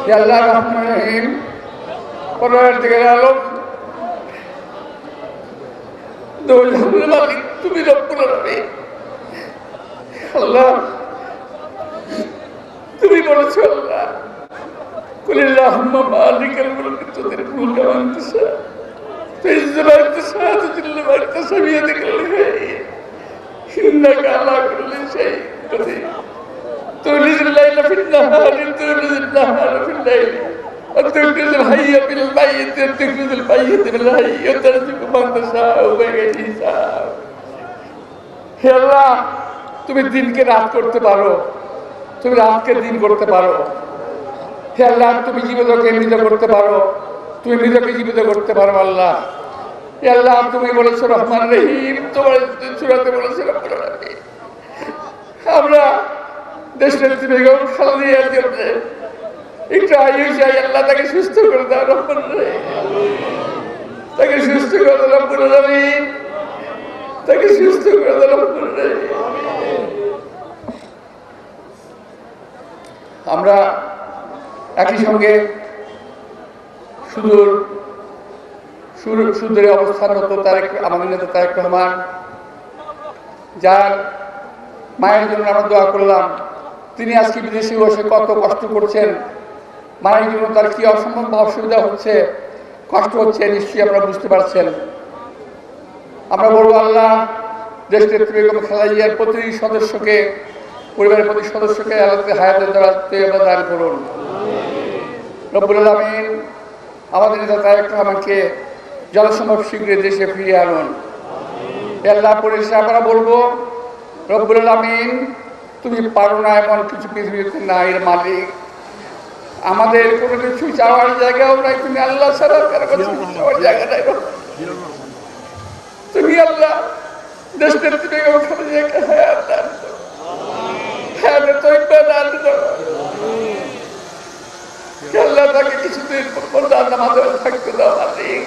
হে আল্লাহ রহমান রহিম পরের দিকে আলম দৌড়ানোর মালিক তুমি রব্বুল আলামিন আল্লাহ তুমি বলেছো আল্লাহ কুলিল্লাহুম্মা মালিকাল মুলকি তুতিল মুলকা মান তাশা تعز من تشاء وتذل من تشاء بيدك الخير إنك على كل شيء قدير تولج الليل في النهار تولج النهار في الليل وتخرج الحي من الميت وتخرج الميت من الحي وترزق من تشاء بغير حساب হে আল্লাহ তুমি দিনকে রাত করতে পারো তুমি রাতকে দিন করতে পারো হে আল্লাহ তুমি জীবিতকে মৃত করতে পারো তুমি মৃতকে জীবিত করতে পারো আল্লাহ হে আল্লাহ তুমি বলেছো রহমান রহিম তোমার চূড়াতে বলেছো রহমান রহিম আমরা বেগম একটু আয়ু চাই আল্লাহ তাকে সুস্থ করে দাও রহমান তাকে সুস্থ করে দাও রহমান রহিম তাকে সুস্থ করে দাও রহমান আমরা একই সঙ্গে সুদূর সুদূরে অবস্থানরত তারেক আমাদের নেতা তারেক রহমান, যার মায়ের জন্য আমরা দোয়া করলাম। তিনি আজকে বিদেশে বসে কত কষ্ট করছেন মায়ের জন্য তার কি অসম্ভব অসুবিধা হচ্ছে, কষ্ট হচ্ছে, নিশ্চয়ই আপনারা বুঝতে পারছেন। আমরা বলব, আল্লাহ দেশ নেত্রী বেগম খালাইয়ার প্রতিটি সদস্যকে, পরিবারের প্রতি সদস্যকে আল্লাহ হায়াতের দ্বারা দান করুন। রব্বুল আলমিন আমাদের নেতা তারেক রহমানকে জনসম্ভব শীঘ্রই দেশে ফিরিয়ে আনুন। আল্লাহ পরিষেবা আমরা বলব, রব্বুল আলমিন তুমি পারো না, এমন কিছু পৃথিবীতে নাই এর মালিক। আমাদের কোনো কিছু চাওয়ার জায়গাও নাই, তুমি আল্লাহ কারও জায়গা নাই তুমি আল্লাহ দান আল্লাহ নামাজে থাকতে মালিক।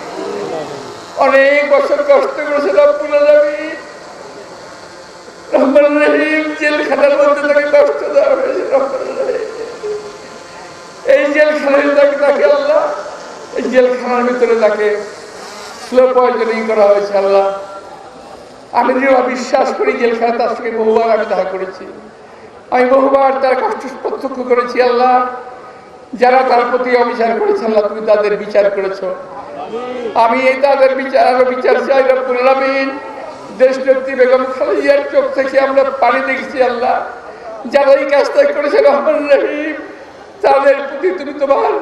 অনেক বছর কষ্ট করেছে রব্বুল আলামিন রহমান রহিম জেলখানার মধ্যে তাকে কষ্ট দেওয়া হয়েছে রহমান রহিম এই জেলখানায় তাকে তাকে আল্লাহ এই জেলখানার ভিতরে তাকে স্লো পয়জনিং করা হয়েছে, আল্লাহ। আমি দৃঢ় বিশ্বাস করি জেলখানা তার সঙ্গে বহুবার আমি দেখা করেছি। আমি বহুবার তার কষ্ট প্রত্যক্ষ করেছি, আল্লাহ। যারা তার প্রতি অবিচার করেছে, আল্লাহ, তুমি তাদের বিচার করেছ। আমি এই তাদের বিচার বিচার চাই, রব্বুল দেশ নেত্রী বেগম খালেদিয়ার চোখ থেকে আমরা পানি দেখেছি, আল্লাহ। যারা এই কাজটা করেছে, রহমান রহিম, তাদের প্রতি তুমি তোমার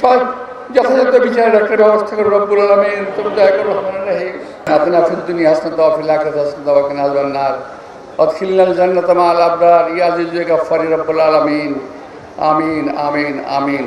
সব যথাযথ বিচার একটা ব্যবস্থা করে রব্বুল আলমের তুমি দয়া করো রহিম আতনা ফিদ দুনিয়া হাসানাত ওয়া ফিল আখিরাতি হাসানাত ওয়া কিনা আযাবান নার আদখিলনাল জান্নাতা মা'আল আবরার ইয়াজিজ গাফফারি রব্বুল আলামিন আমিন আমিন আমিন